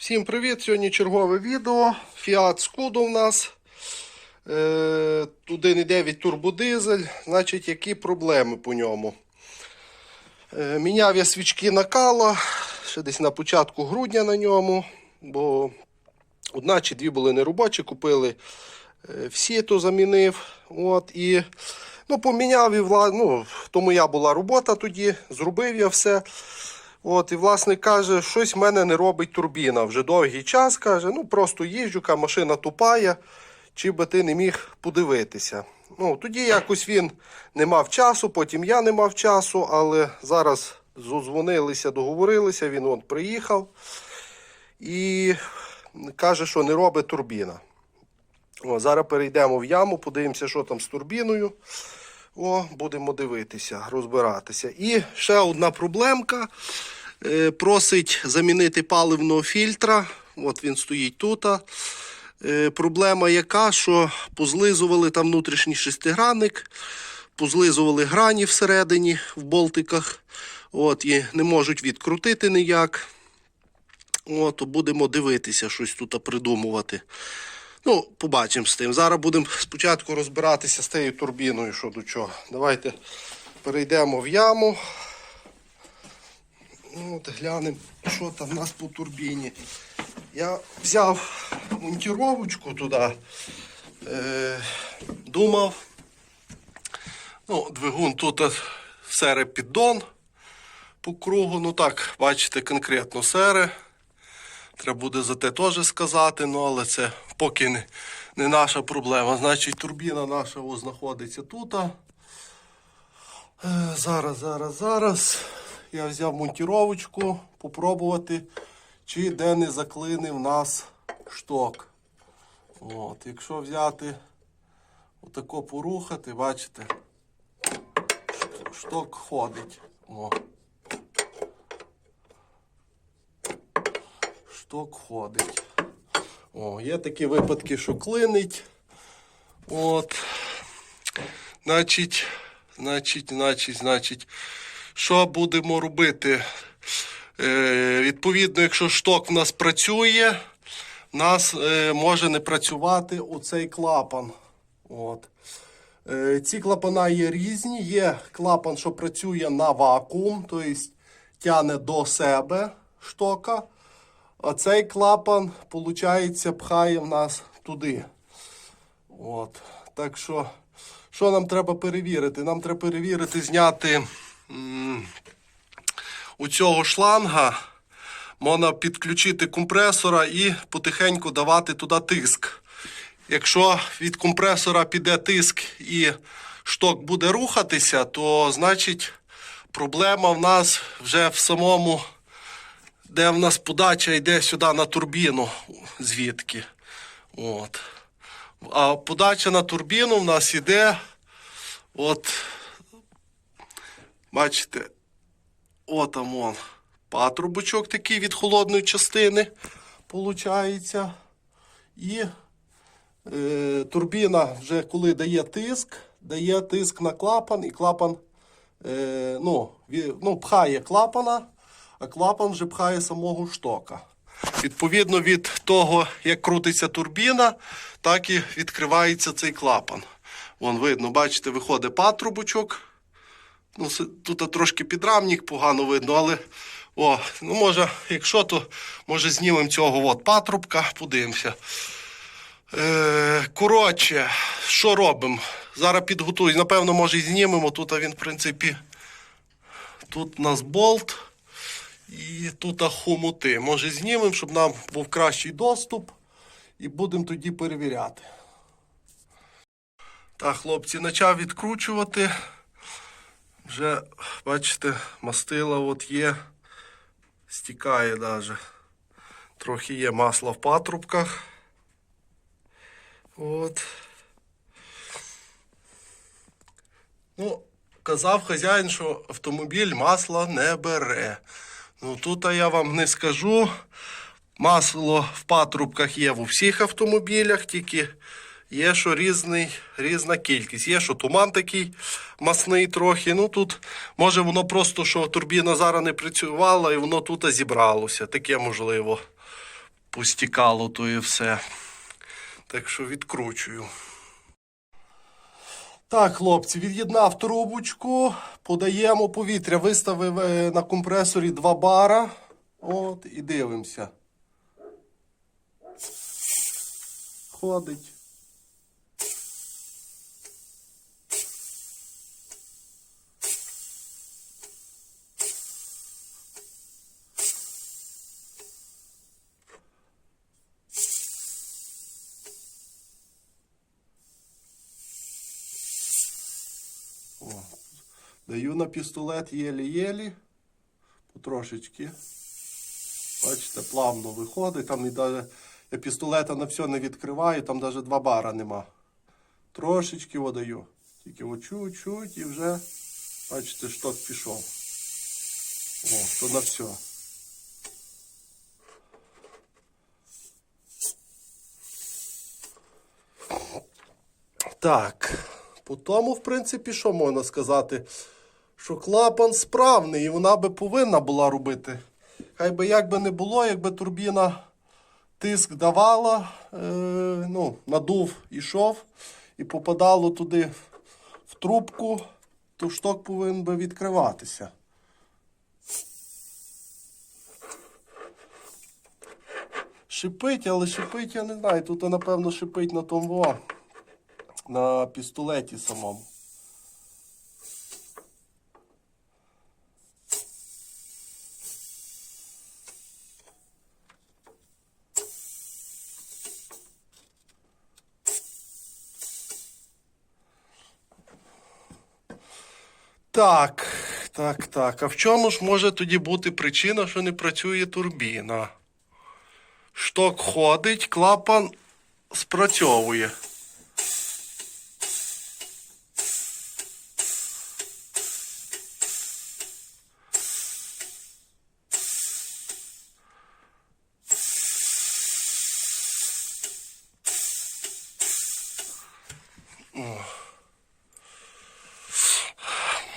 Всім привіт! Сьогодні чергове відео. Fiat Scudo у нас. Е, 1,9 турбодизель. Значить, які проблеми по ньому? Е, міняв я свічки накала ще десь на початку грудня на ньому, бо одна чи дві були неробочі, купили е, всі, то замінив. От, і ну, поміняв і вла... ну, то моя була робота тоді, зробив я все. От, і власник каже, щось в мене не робить турбіна. Вже довгий час каже, ну просто їжджу, ка машина тупає, чи би ти не міг подивитися. Ну, тоді якось він не мав часу, потім я не мав часу, але зараз зодзвонилися, договорилися, він от приїхав і каже, що не робить турбіна. О, зараз перейдемо в яму, подивимося, що там з турбіною. О, будемо дивитися, розбиратися. І ще одна проблемка. Е, просить замінити паливного фільтра. От він стоїть тут. Е, проблема яка, що позлизували там внутрішній шестигранник, позлизували грані всередині в болтиках. От, і не можуть відкрутити ніяк. От, будемо дивитися, щось тут придумувати. Ну, побачимо з тим. Зараз будемо спочатку розбиратися з тією турбіною, що до чого. Давайте перейдемо в яму. Ну, От, глянемо, що там в нас по турбіні. Я взяв монтіровочку туди. Е, думав. Ну, двигун тут сере піддон по кругу. Ну так, бачите, конкретно сере. Треба буде за те теж сказати, ну але це поки не, не наша проблема. Значить, турбіна наша ось знаходиться тут. Е, зараз, зараз, зараз. Я взяв монтіровочку, попробувати, чи де не заклинив нас шток. От, якщо взяти отако порухати, бачите, шток ходить. О. шток ходить. О, є такі випадки, що клинить. От. Значить, значить, значить, значить, що будемо робити? Е, відповідно, якщо шток в нас працює, в нас е, може не працювати оцей клапан. От. Е, ці клапана є різні. Є клапан, що працює на вакуум, тобто тягне до себе штока. А цей клапан, виходить, пхає в нас туди. От. Так що, що нам треба перевірити? Нам треба перевірити, зняти м, у цього шланга. Можна підключити компресора і потихеньку давати туди тиск. Якщо від компресора піде тиск і шток буде рухатися, то значить проблема в нас вже в самому де в нас подача йде сюди на турбіну, звідки. От. А подача на турбіну в нас йде. От, бачите, от там он. Патрубочок такий від холодної частини. Получається. І е, турбіна вже коли дає тиск, дає тиск на клапан, і клапан е, ну, ну, пхає клапана а клапан вже пхає самого штока. Відповідно від того, як крутиться турбіна, так і відкривається цей клапан. Вон видно, бачите, виходить патрубочок. Ну, тут трошки підрамник погано видно, але о, ну може, якщо, то може знімемо цього от патрубка, подивимося. Е, коротше, що робимо? Зараз підготуюсь. Напевно, може і знімемо. Тут він, в принципі, тут у нас болт. І тут хомути. Може знімемо, щоб нам був кращий доступ. І будемо тоді перевіряти. Так, хлопці, почав відкручувати. Вже, бачите, мастила от є. Стікає навіть. Трохи є масла в патрубках. От. Ну, казав хазяїн, що автомобіль масла не бере. Ну тут я вам не скажу. Масло в патрубках є в усіх автомобілях, тільки є, що різний, різна кількість. Є, що туман такий масний трохи. Ну тут може воно просто, що турбіна зараз не працювала і воно тут зібралося. Таке можливо. постікало то і все. Так що відкручую. Так, хлопці, від'єднав трубочку, подаємо повітря, виставив е, на компресорі 2 бара. От, і дивимося. Ходить. Даю на пістолет єлі-єлі. Потрошечки. Бачите, плавно виходить. Там і даже, я пістолета на все не відкриваю, там навіть два бара нема. Трошечки водаю. Тільки чуть-чуть і вже, бачите, шток пішов. О, то на все. Так, по тому, в принципі, що можна сказати? Що клапан справний, і вона би повинна була робити. Хай би як би не було, якби турбіна тиск давала, е, ну, надув ішов і попадало туди в трубку, то шток повинен би відкриватися. Шипить, але шипить, я не знаю. Тут, напевно, шипить на тому на пістолеті самому. Так, так, так. А в чому ж може тоді бути причина, що не працює турбіна? Шток ходить, клапан спрацьовує.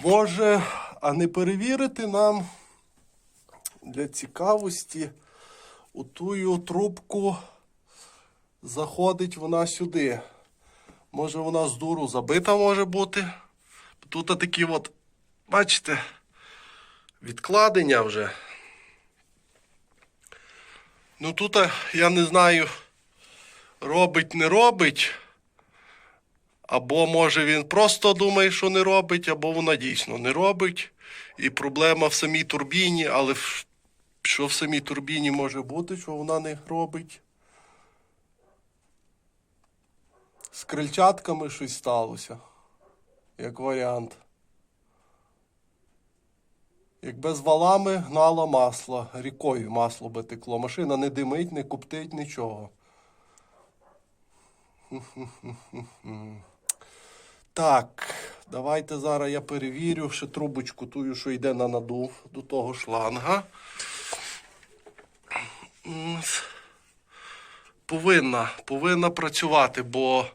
Може, а не перевірити нам для цікавості отую трубку заходить вона сюди. Може вона з дуру забита може бути. Тут такі от, бачите, відкладення вже. Ну тут я не знаю, робить, не робить. Або може він просто думає, що не робить, або вона дійсно не робить. І проблема в самій турбіні, але що в самій турбіні може бути, що вона не робить. З крильчатками щось сталося. Як варіант. Якби з валами гнало масло, рікою масло би текло. Машина не димить, не коптить, нічого. Так, давайте зараз я перевірю ще трубочку тую, що йде на надув до того шланга. Повинна, повинна працювати, бо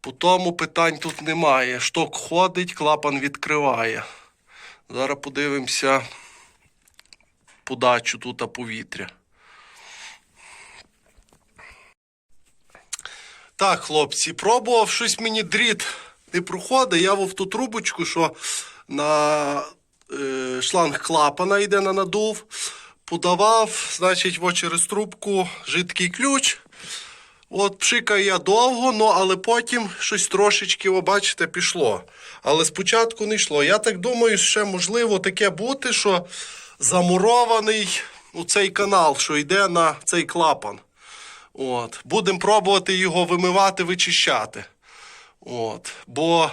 по тому питань тут немає. Шток ходить, клапан відкриває. Зараз подивимося подачу тут повітря. Так, хлопці, пробував щось мені дріт не проходить. Я в ту трубочку, що на е, шланг клапана йде на надув. Подавав, значить, во через трубку жидкий ключ. От пшикаю я довго, ну, але потім щось трошечки, ви бачите, пішло. Але спочатку не йшло. Я так думаю, ще можливо таке бути, що замурований у цей канал, що йде на цей клапан. От. Будемо пробувати його вимивати, вичищати. От. Бо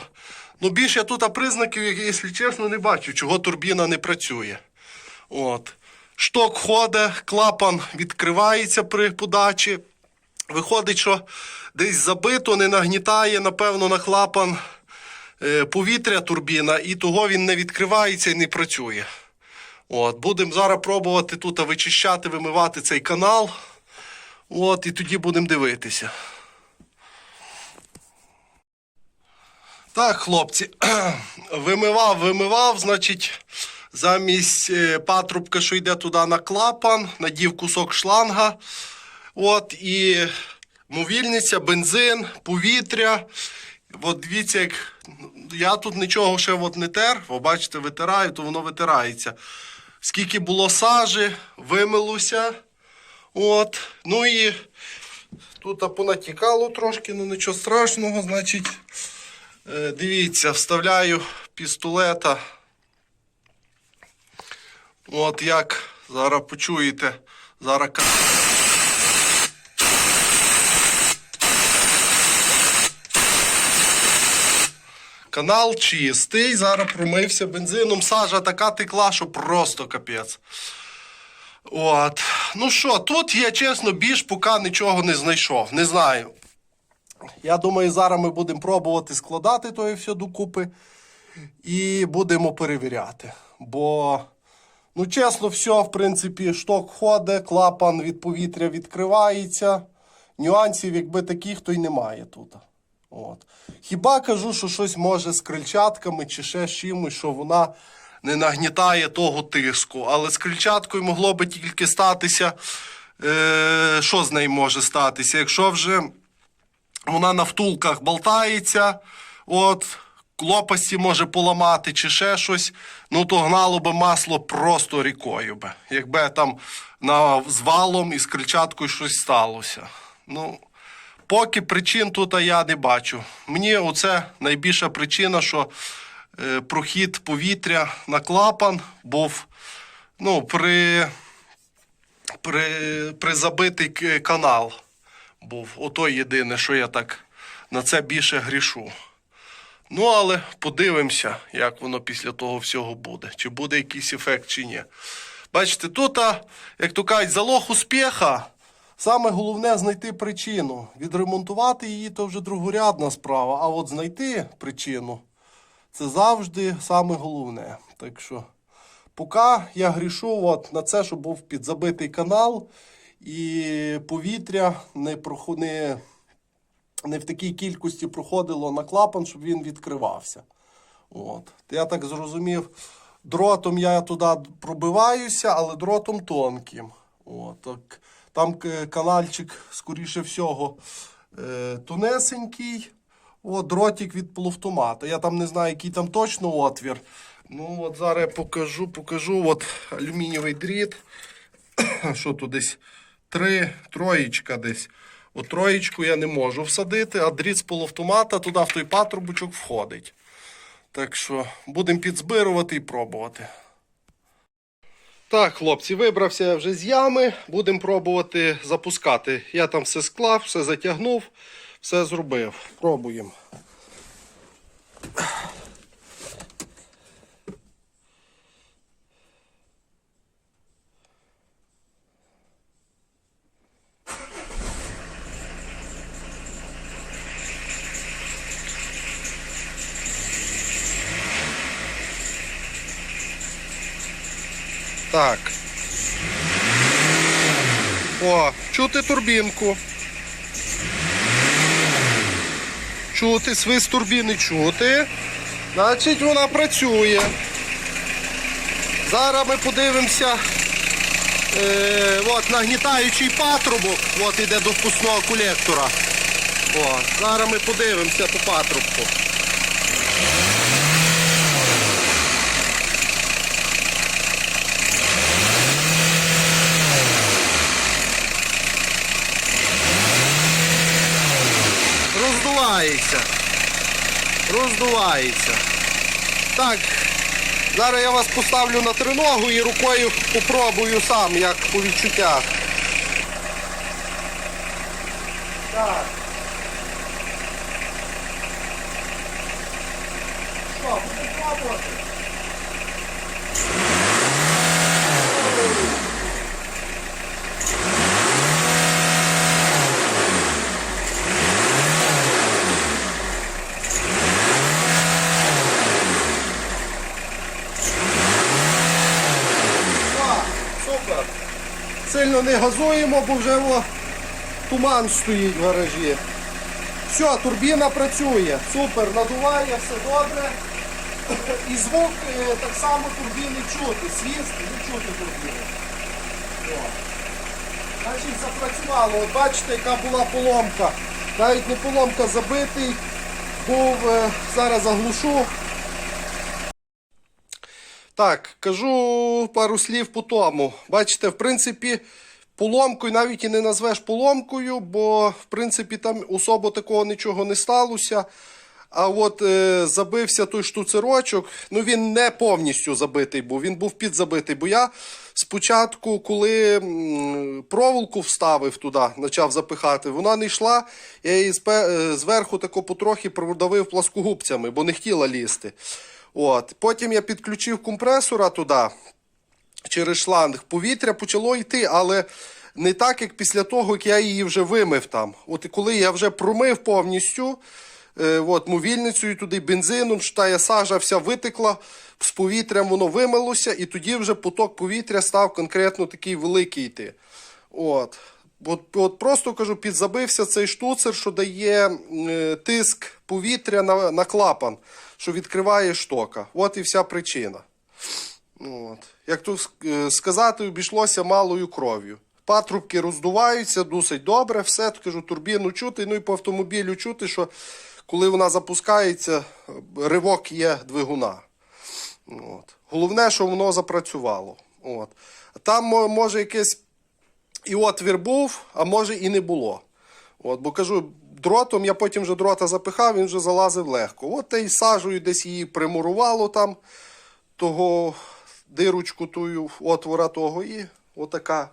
ну, більше я тут признаків, якщо чесно, не бачу, чого турбіна не працює. От. Шток ходить, клапан відкривається при подачі. Виходить, що десь забито, не нагнітає, напевно, на клапан е, повітря турбіна, і того він не відкривається і не працює. От. Будемо зараз пробувати тут вичищати, вимивати цей канал. От, і тоді будемо дивитися. Так, хлопці, вимивав, вимивав, значить, замість е, патрубка, що йде туди на клапан, надів кусок шланга. От і мовільниця, бензин, повітря. От дивіться, як я тут нічого ще от не тер, ви бачите, витираю, то воно витирається. Скільки було сажі, вимилося. От. Ну і тут понатікало трошки, ну нічого страшного. Значить, дивіться, вставляю пістолета. От як зараз почуєте, зараз. Канал чистий, зараз промився бензином. Сажа така текла, що просто капець. От. Ну що, тут я чесно більш поки нічого не знайшов. Не знаю. Я думаю, зараз ми будемо пробувати складати то все докупи і будемо перевіряти. Бо, ну чесно, все, в принципі, шток ходить, клапан від повітря відкривається. Нюансів, якби таких, то й немає тут. От. Хіба кажу, що щось може з крильчатками чи ще з чимось, що вона не нагнітає того тиску. Але з крильчаткою могло би тільки статися. Е, що з нею може статися? Якщо вже вона на втулках болтається, от, лопасті може поламати чи ще щось, ну то гнало би масло просто рікою би. Якби там на, з валом і з крильчаткою щось сталося. Ну, поки причин тут я не бачу. Мені оце найбільша причина, що е, прохід повітря на клапан був ну, при, при, при забитий канал був. Ото єдине, що я так на це більше грішу. Ну, але подивимося, як воно після того всього буде. Чи буде якийсь ефект, чи ні. Бачите, тут, як то кажуть, залог успіха. Саме головне знайти причину. Відремонтувати її то вже другорядна справа. А от знайти причину це завжди саме головне. Так що, поки я грішу от на це, щоб був підзабитий канал, і повітря не, прохо- не, не в такій кількості проходило на клапан, щоб він відкривався. От. Я так зрозумів, дротом я туди пробиваюся, але дротом тонким. От. Так. Там канальчик, скоріше всього, е, тонесенький. От, дротик від полуавтомата. Я там не знаю, який там точно отвір. Ну, от зараз я покажу, покажу. От алюмінієвий дріт. Що тут десь? Три, троєчка десь. От троєчку я не можу всадити, а дріт з полуавтомата туди в той патрубочок входить. Так що будемо підзбирувати і пробувати. Так, хлопці, вибрався я вже з ями. Будемо пробувати запускати. Я там все склав, все затягнув, все зробив. Пробуємо. Так. О, чути турбінку. Чути, свист турбіни чути. Значить, вона працює. Зараз ми подивимося. Е, от нагнітаючий патрубок. От іде до впускного колектора. О, зараз ми подивимося по патрубку. Роздувається. Роздувається. Так, зараз я вас поставлю на триногу і рукою попробую сам, як по відчуттях. Так. Що, будемо пробувати? О, супер. Сильно не газуємо, бо вже о, туман стоїть в гаражі. Все, турбіна працює. Супер, надуває, все добре. І звук е, так само турбіни чути. Свіст не чути турбіни. Значить, запрацювало. От бачите, яка була поломка. Навіть не поломка забитий. Був, е, зараз заглушу. Так, кажу пару слів по тому. Бачите, в принципі, поломкою навіть і не назвеш поломкою, бо в принципі там особо такого нічого не сталося. А от е, забився той штуцерочок, ну він не повністю забитий був, він був підзабитий. Бо я спочатку, коли проволоку вставив туди, почав запихати, вона не йшла, я її е, зверху тако потрохи продавив пласкогубцями, бо не хотіла лізти. От. Потім я підключив компресора туди через шланг. Повітря почало йти, але не так, як після того, як я її вже вимив там. От коли я вже промив повністю, е, от, мовільницею туди бензином, та сажа вся витекла, з повітрям воно вимилося, і тоді вже поток повітря став конкретно такий великий йти. От. От, от просто кажу, підзабився цей штуцер, що дає е, тиск повітря на, на клапан, що відкриває штока. От і вся причина. От. Як то е, сказати, обійшлося малою кров'ю. Патрубки роздуваються досить добре, все кажу, турбіну чути. Ну і по автомобілю чути, що коли вона запускається, ривок є двигуна. От. Головне, що воно запрацювало. От. Там може якесь і отвір був, а може і не було. От, бо кажу, дротом я потім вже дрота запихав, він вже залазив легко. От та й сажею десь її примурувало там, того дирочку тую, отвора того, і отака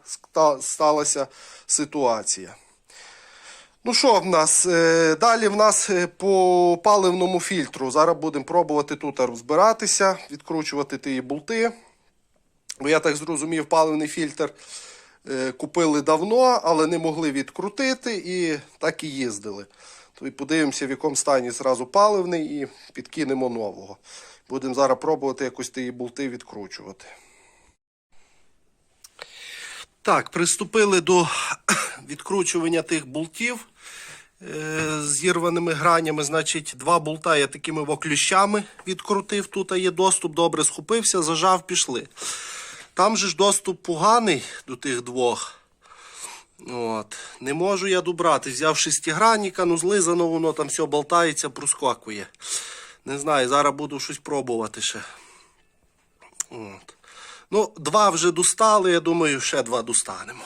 сталася ситуація. Ну що в нас? Е, Далі в нас е, по паливному фільтру. Зараз будемо пробувати тут розбиратися, відкручувати ті болти. Бо я так зрозумів, паливний фільтр купили давно, але не могли відкрутити і так і їздили. То і подивимося, в якому стані зразу паливний і підкинемо нового. Будемо зараз пробувати якось ті болти відкручувати. Так, приступили до відкручування тих болтів е, з зірваними гранями. Значить, два болта я такими воклющами відкрутив. Тут є доступ, добре схопився, зажав, пішли. Там же ж доступ поганий до тих двох. От. Не можу я добрати. Взяв шестигранника, ну злизано воно там все болтається, проскакує. Не знаю, зараз буду щось пробувати ще. От. Ну, два вже достали, я думаю, ще два достанемо.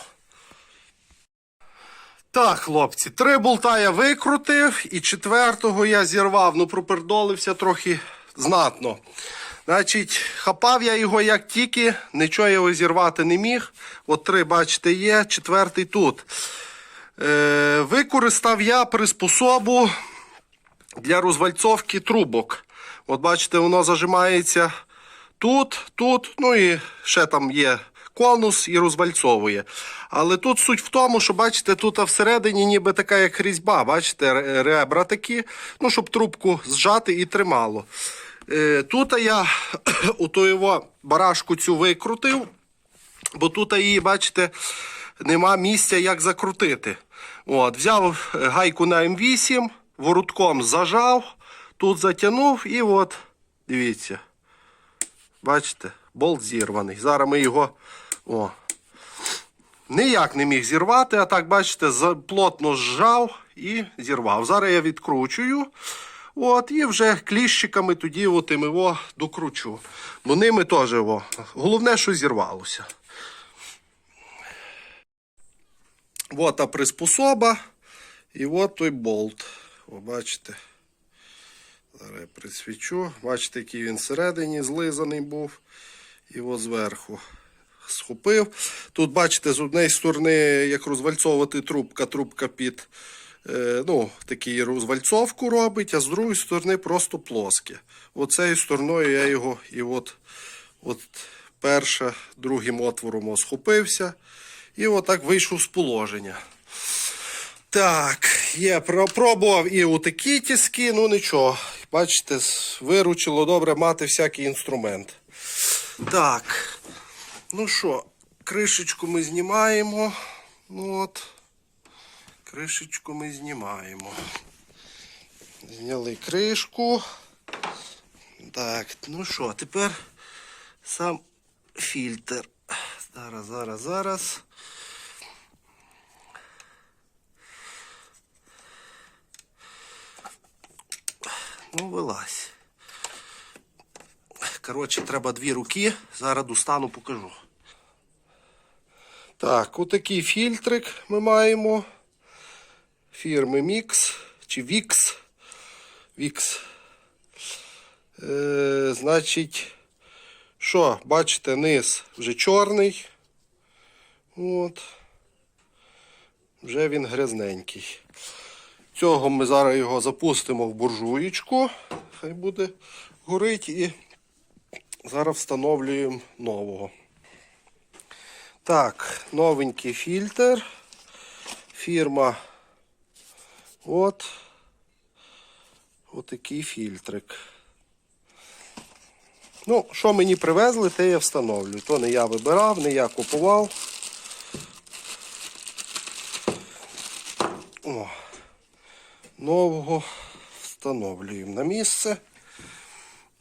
Так, хлопці, три болта я викрутив, і четвертого я зірвав. Ну, пропердолився трохи знатно. Значить, хапав я його як тільки, нічого його зірвати не міг. От три, бачите, є, четвертий тут. Е, використав я приспособу для розвальцовки трубок. От бачите, воно зажимається тут, тут, ну і ще там є конус і розвальцовує. Але тут суть в тому, що бачите, тут всередині ніби така як різьба, бачите, ребра такі, ну, щоб трубку зжати і тримало. Е, Тут я у його барашку цю викрутив, бо тут її, бачите, нема місця, як закрутити. От, взяв е, гайку на М8, ворудком зажав, тут затягнув і от, дивіться. Бачите, болт зірваний. Зараз ми його. О. Ніяк не міг зірвати, а так, бачите, плотно зжав і зірвав. Зараз я відкручую. От, і вже кліщиками тоді от його докручу. Бо ними теж. О. Головне, що зірвалося. От та приспособа. І от той болт. О, бачите. Зараз я присвічу. Бачите, який він всередині злизаний був. І от зверху схопив. Тут, бачите, з однієї сторони, як розвальцовувати трубка, трубка під ну, такий розвальцовку робить, а з другої сторони просто плоске. Оцею стороною я його і от, от перша, другим отвором схопився. І отак вийшов з положення. Так, про- пробував і у такі тіски, ну нічого. Бачите, виручило добре мати всякий інструмент. Так. Ну що, кришечку ми знімаємо. Ну от. Кришечку ми знімаємо. Зняли кришку. Так, ну що, тепер сам фільтр. Зараз, зараз, зараз. Ну, вилазь. Коротше, треба дві руки. Зараз достану покажу. Так, отакий фільтрик ми маємо. Фірми Mix чи Vix. Vix. Е, значить, що, бачите, низ вже чорний. От. Вже він грязненький. Цього ми зараз його запустимо в буржуєчку. Хай буде горить і зараз встановлюємо нового. Так, новенький фільтр. Фірма. От. Отакий фільтрик. Ну, що мені привезли, те я встановлюю. То не я вибирав, не я купував. О, нового встановлюємо на місце.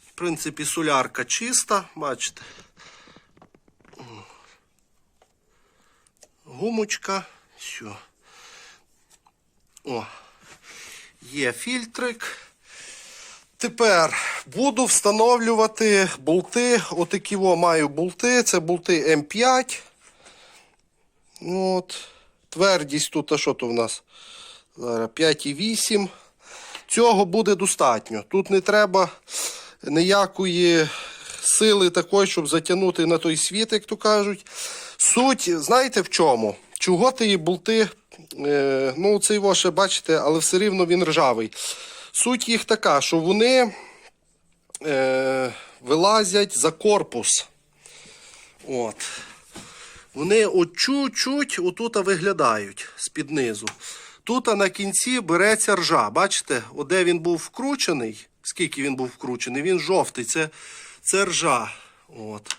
В принципі, солярка чиста, бачите. Гумочка. Все. О, є фільтрик. Тепер буду встановлювати болти. Отакі о, маю болти. Це болти М5. От. Твердість тут, а що то в нас? Зараз 5,8. Цього буде достатньо. Тут не треба ніякої сили такої, щоб затягнути на той світ, як то кажуть. Суть, знаєте в чому? Чого ті болти, е, ну цей ваше бачите, але все рівно він ржавий. Суть їх така, що вони е, вилазять за корпус. От. Вони от чуть-чуть отут виглядають з-під низу. Тут на кінці береться ржа. Бачите, де він був вкручений, скільки він був вкручений, він жовтий, це, це ржа. От.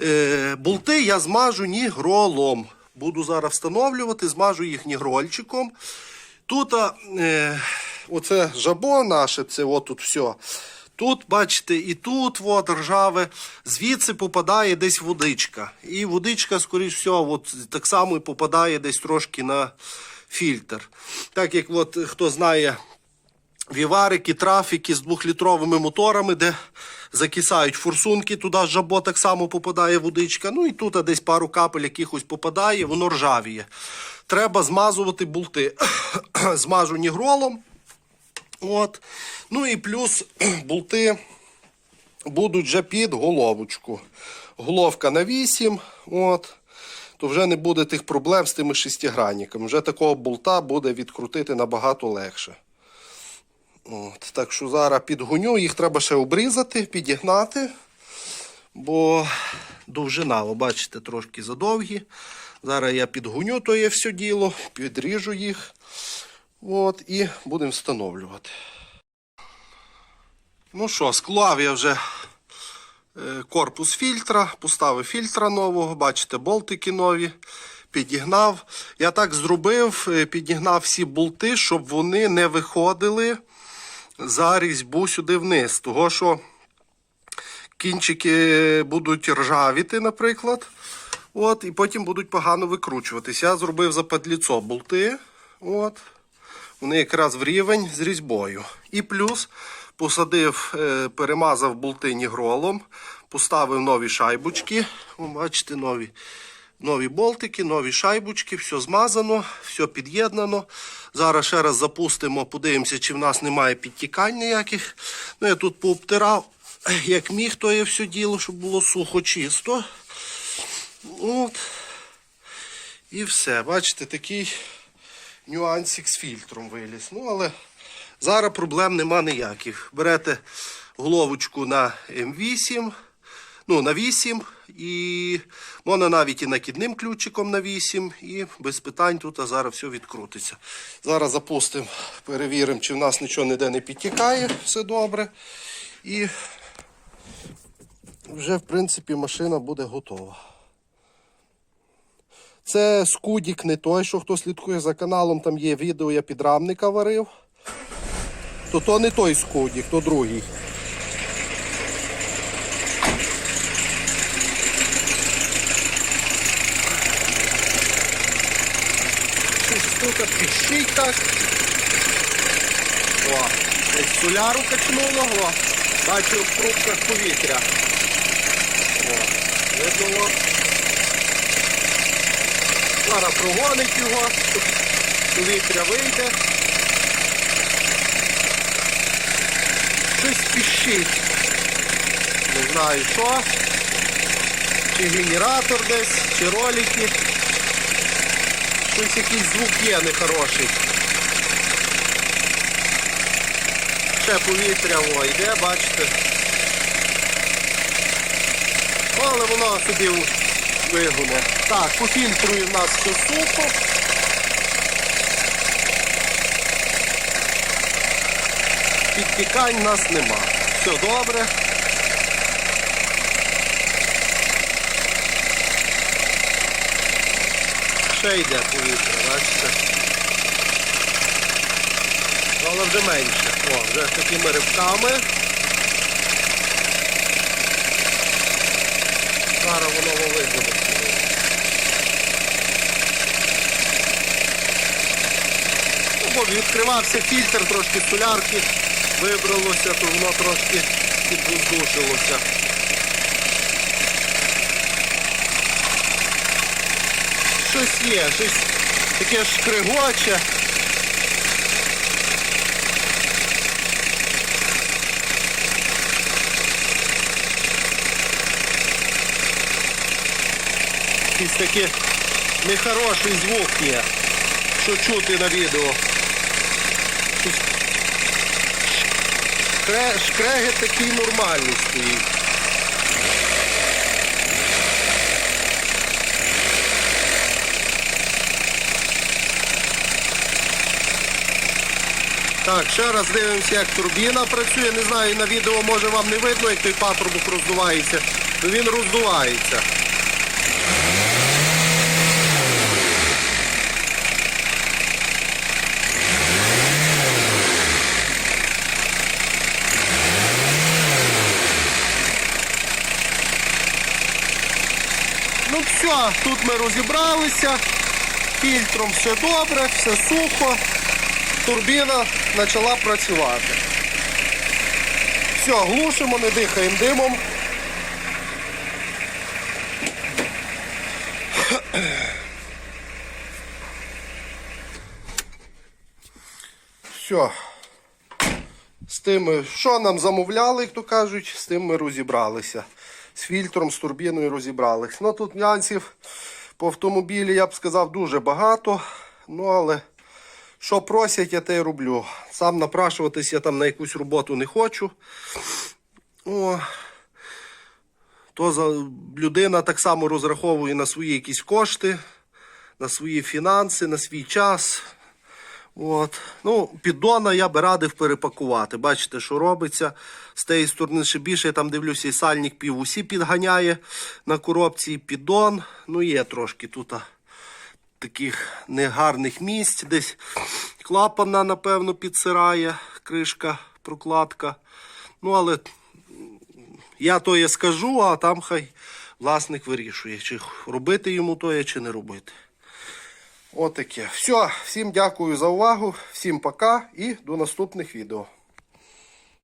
Е, болти я змажу нігролом. Буду зараз встановлювати, змажу їх нігрольчиком. Тут е, оце жабо наше, це отут все. Тут, бачите, і тут от, ржаве, звідси попадає десь водичка. І водичка, скоріш всього, от, так само і попадає десь трошки на фільтр. Так як от, хто знає, віварики, трафіки з двохлітровими моторами, де закисають форсунки, туди жабо так само попадає водичка. Ну і тут десь пару капель якихось попадає, воно ржавіє. Треба змазувати болти. Змажу нігролом. От. Ну і плюс болти будуть вже під головочку. Головка на 8. От. То вже не буде тих проблем з тими шестигранниками. Вже такого болта буде відкрутити набагато легше. От, так що зараз підгоню, їх треба ще обрізати, підігнати, бо довжина, ви бачите, трошки задовгі. Зараз я підгоню то є все діло, підріжу їх. От, і будемо встановлювати. Ну що, склав я вже е, корпус фільтра, поставив фільтра нового, бачите, болтики нові. Підігнав. Я так зробив, е, підігнав всі болти, щоб вони не виходили за різьбу сюди вниз. Того, що кінчики будуть ржавіти, наприклад. От, і потім будуть погано викручуватись. Я зробив западліцо болти. От. Вони якраз в рівень з різьбою. І плюс посадив, е, перемазав болти нігролом, поставив нові шайбочки. Бачите, нові. Нові болтики, нові шайбочки, все змазано, все під'єднано. Зараз ще раз запустимо, подивимося, чи в нас немає підтікань ніяких. Ну, я тут пообтирав, як міг, то є все діло, щоб було сухо чисто. От. І все. Bачите, такий нюансик з фільтром виліз. Ну, але зараз проблем нема ніяких. Берете головочку на М8, ну, на 8, і можна навіть і накидним ключиком на 8, і без питань тут а зараз все відкрутиться. Зараз запустимо, перевіримо, чи в нас нічого ніде не підтікає, все добре. І вже, в принципі, машина буде готова. Це скудік не той, що хто слідкує за каналом, там є відео, я підрамника варив. То то не той скудік, то другий. Щось тут так. О, Десь соляру качнуло, о. Бачу в трубках повітря. О, видно. Зараз прогонить його, повітря вийде. Щось піщить. Не знаю що. Чи генератор десь, чи ролики. Щось якийсь звук є нехороший. Ще повітря о, йде, бачите. Але воно собі вигуне. Так, по фільтру в нас все сухо. Підтікань в нас нема. Все добре. Йде повітря, бачите? Але вже менше. О, вже такими ривками. Зараз воно вигоде. Ну, відкривався фільтр, трошки солярки вибралося, то воно трошки підвоздушилося. Щось є, щось таке шкригоче. Якийсь такий нехороший звук є, що чути на відео. Шкрегет такий нормальний стоїть. Так, ще раз дивимося, як турбіна працює. Не знаю, на відео може вам не видно, як той патрубок роздувається. Він роздувається. Ну все, тут ми розібралися. Фільтром все добре, все сухо. Турбіна почала працювати. Все, глушимо, не дихаємо димом. Все. З тими, що нам замовляли, як то кажуть, з тим ми розібралися. З фільтром, з турбіною розібралися. Ну тут нюансів по автомобілі, я б сказав, дуже багато. Ну, але що просять, я те й роблю. Сам напрашуватись я там на якусь роботу не хочу. О, то за, людина так само розраховує на свої якісь кошти, на свої фінанси, на свій час. От. Ну, піддона я би радив перепакувати. Бачите, що робиться. З тієї сторони ще більше, я там дивлюся, і сальник пів усі підганяє на коробці піддон. Ну, є трошки тут таких негарних місць. Десь клапана, напевно, підсирає, кришка, прокладка. Ну, але я то я скажу, а там хай власник вирішує, чи робити йому то, чи не робити. Отаке. Все, всім дякую за увагу, всім пока і до наступних відео.